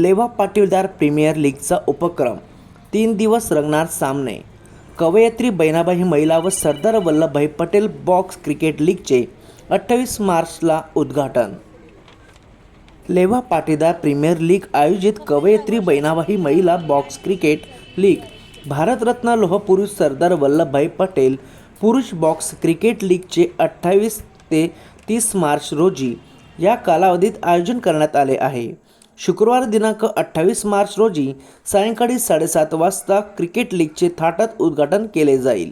लेवा पाटीलदार प्रीमियर लीगचा उपक्रम. तीन दिवस रंगणार सामने. कवयित्री बहिणाबाई महिला व सरदार वल्लभभाई पटेल बॉक्स क्रिकेट लीगचे अठ्ठावीस मार्चला उद्घाटन. लेवा पाटीदार प्रीमियर लीग आयोजित कवयित्री बहिणाबाई महिला बॉक्स क्रिकेट लीग. भारतरत्न लोहपुरुष सरदार वल्लभभाई पटेल पुरुष बॉक्स क्रिकेट लीगचे अठ्ठावीस ते तीस मार्च रोजी या कालावधीत आयोजन करण्यात आले आहे. शुक्रवार दिनांक अठ्ठावीस मार्च रोजी सायंकाळी साडेसात वाजता क्रिकेट लीगचे थाटात उद्घाटन केले जाईल.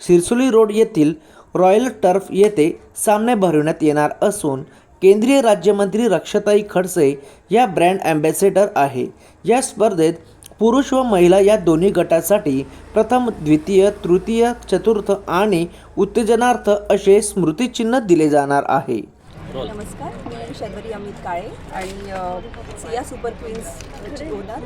सिरसोली रोड येथील रॉयल टर्फ येथे सामने भरवण्यात येणार असून केंद्रीय राज्यमंत्री रक्षताई खडसे या ब्रँड ॲम्बॅसेडर आहे. या स्पर्धेत पुरुष व महिला या दोन्ही गटासाठी प्रथम द्वितीय तृतीय चतुर्थ आणि उत्तेजनार्थ असे स्मृतिचिन्ह दिले जाणार आहे. नमस्कार. शर्वरी अमित काळे आणि सिया सुपर क्वीन्सची ओनर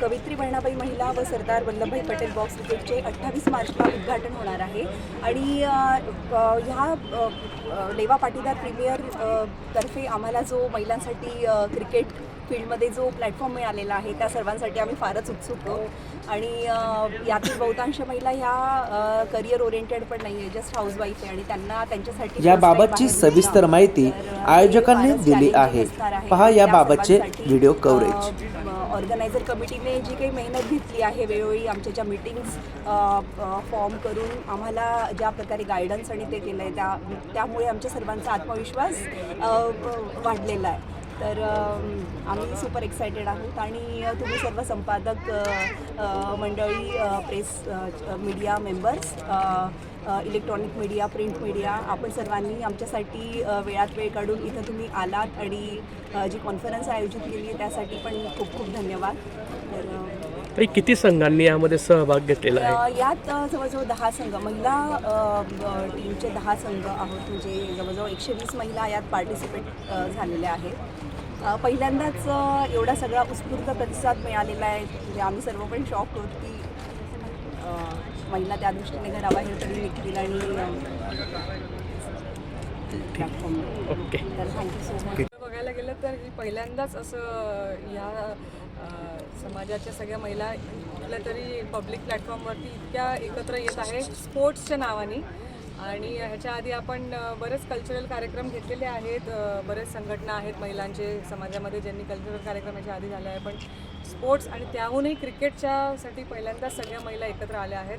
कवित्री बहिणाबाई महिला व सरदार वल्लभभाई पटेल बॉक्स क्रिकेटचे अठ्ठावीस मार्चला उद्घाटन होणार आहे. आणि ह्या लेवा पाटीदार प्रीमियर तर्फे आम्हाला जो महिलांसाठी क्रिकेट फील्डमध्ये जो प्लॅटफॉर्म मिळालेला आहे त्या सर्वांसाठी आम्ही फारच उत्सुक आहोत आणि यातील बहुतांश महिला ह्या करिअर ओरिएंटेड पण नाही आहे जस्ट हाऊसवाईफ आहे आणि त्यांना त्यांच्यासाठी याबाबतची सविस्तर माहिती आयोजकांनी दिली आहे. पहा याबाबतचे व्हिडिओ कव्हरेज. ऑर्गनायझर कमिटीने जी काही मेहनत घेतली आहे वेळोवेळी आमच्या ज्या मीटिंग्स फॉर्म करून आम्हाला ज्या प्रकारे गायडन्स आणि ते केलं आहे त्या त्यामुळे आमच्या सर्वांचा आत्मविश्वास वाढलेला आहे तर आम्ही सुपर एक्सायटेड आहोत आणि तुम्ही सर्व संपादक मंडळी press media members electronic media print media आपण सर्वांनी आमच्यासाठी वेळात वेळ काढून इथं तुम्ही आलात आणि जी कॉन्फरन्स आयोजित केली आहे त्यासाठी पण खूप खूप धन्यवाद. तर तरी किती संघांनी यामध्ये सहभाग घेतलेला आहे? यात जवळजवळ दहा संघ महिला टीमचे दहा संघ आहोत म्हणजे जवळजवळ एकशे वीस महिला यात पार्टिसिपेट झालेल्या आहेत. पहिल्यांदाच एवढा सगळा उत्स्फूर्त प्रतिसाद मिळालेला आहे म्हणजे आम्ही सर्व पण शॉक होत की महिला त्या दृष्टीने घराबाहेर तरी निघतील आणि प्लॅटफॉर्म ओके. तर थँक्यू सो मच बघायला गेलं तर ही पहिल्यांदाच असं अ, समाजाच्या सगळ्या महिला कुठल्या तरी पब्लिक प्लॅटफॉर्मवरती इतक्या एकत्र येत आहे स्पोर्ट्सच्या नावाने. आणि ह्याच्या आधी आपण बरेच कल्चरल कार्यक्रम घेतलेले आहेत. बरेच संघटना आहेत महिलांचे समाजामध्ये ज्यांनी कल्चरल कार्यक्रम याच्या आधी झाले आहे पण स्पोर्ट्स आणि त्याहूनही क्रिकेटच्यासाठी पहिल्यांदाच सगळ्या महिला एकत्र आल्या आहेत.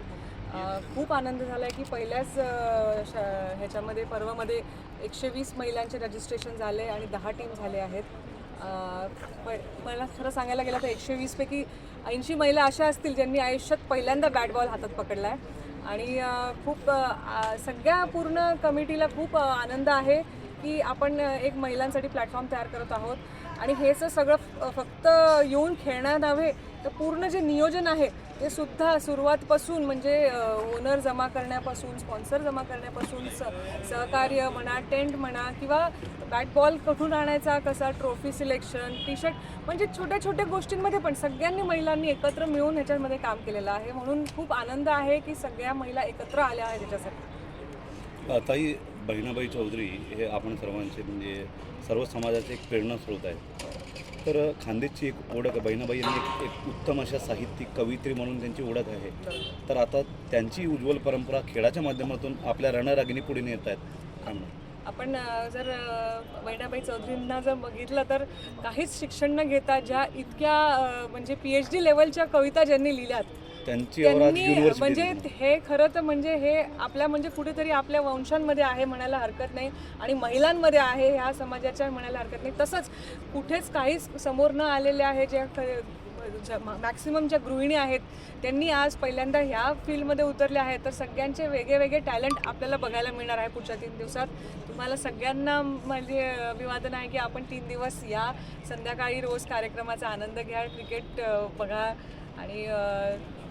खूप आनंद झाला आहे की पहिल्याच श- ह्याच्यामध्ये पर्वामध्ये एकशे वीस महिलांचे रजिस्ट्रेशन झाले आणि दहा टीम झाले आहेत. मला खरं सांगायला गेलं तर एकशे वीसपैकी ऐंशी महिला अशा असतील ज्यांनी आयुष्यात पहिल्यांदा बॅट बॉल हातात पकडला आहे आणि खूप सगळ्या पूर्ण कमिटीला खूप आनंद आहे की आपण एक महिलांसाठी प्लॅटफॉर्म तयार करत आहोत. आणि हे जर सगळं फ- फक्त येऊन खेळण्यात नव्हे तर पूर्ण जे नियोजन आहे ते सुद्धा सुरुवातपासून म्हणजे ओनर जमा करण्यापासून स्पॉन्सर जमा करण्यापासून स सहकार्य म्हणा टेंट म्हणा किंवा बॅट बॉल कुठून आणायचा कसा ट्रॉफी सिलेक्शन टी शर्ट म्हणजे छोट्या छोट्या गोष्टींमध्ये पण सगळ्यांनी महिलांनी एकत्र मिळून ह्याच्यामध्ये काम केलेलं आहे. म्हणून खूप आनंद आहे की सगळ्या महिला एकत्र आल्या आहेत त्याच्यासाठी ताई बहिणाबाई चौधरी हे आपण सर्वांचे म्हणजे सर्व समाजाचे एक प्रेरणास्रोत आहे तर खानदेशची एक ओळख आहे बहिणाबाई यांनी एक एक उत्तम अशा साहित्यिक कवित्री म्हणून त्यांची ओळख आहे. तर आता त्यांची उज्ज्वल परंपरा खेळाच्या माध्यमातून आपल्या रणरागिणी पुढे नेत आहेत. काय आपण जर बहिणाबाई चौधरींना जर बघितलं तर काहीच शिक्षण न घेता ज्या इतक्या म्हणजे पी एच डी लेवलच्या कविता ज्यांनी लिहिल्यात त्यांची त्यांनी म्हणजे हे खरं तर म्हणजे हे आपल्या म्हणजे कुठेतरी आपल्या वंशांमध्ये आहे म्हणायला हरकत नाही आणि महिलांमध्ये आहे ह्या समाजाच्या म्हणायला हरकत नाही. तसंच कुठेच काहीच समोर न आलेले आहे ज्या मॅक्सिमम ज्या गृहिणी आहेत त्यांनी आज पहिल्यांदा ह्या फील्डमध्ये उतरले आहेत. तर सगळ्यांचे वेगळे वेगळे टॅलेंट आपल्याला बघायला मिळणार आहे पुढच्या तीन दिवसात. तुम्हाला सगळ्यांना म्हणजे अभिवादन आहे की आपण तीन दिवस या संध्याकाळी रोज कार्यक्रमाचा आनंद घ्या क्रिकेट अ, बघा आणि अ,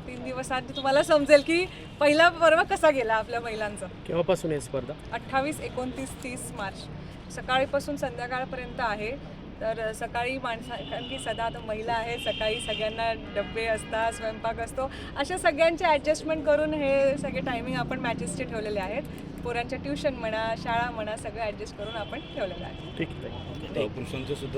तीन दिवस आधी तुम्हाला समजेल की पहिला पर्व कसा गेला आपल्या महिलांचा? केव्हापासून आहे स्पर्धा? अठ्ठावीस एकोणतीस तीस मार्च. सकाळीपासून संध्याकाळपर्यंत आहे. तर सकाळी माणसा कारण की सदा आता महिला आहे सकाळी सगळ्यांना डबे असतात स्वयंपाक असतो. अशा सगळ्यांचे ॲडजस्टमेंट करून हे सगळे टायमिंग आपण मॅचेसचे ठेवलेले आहेत. पोरांच्या ट्युशन म्हणा शाळा म्हणा सगळं ॲडजस्ट करून आपण ठेवलेलं आहे. ठीक आहे पुरुषांचे सुद्धा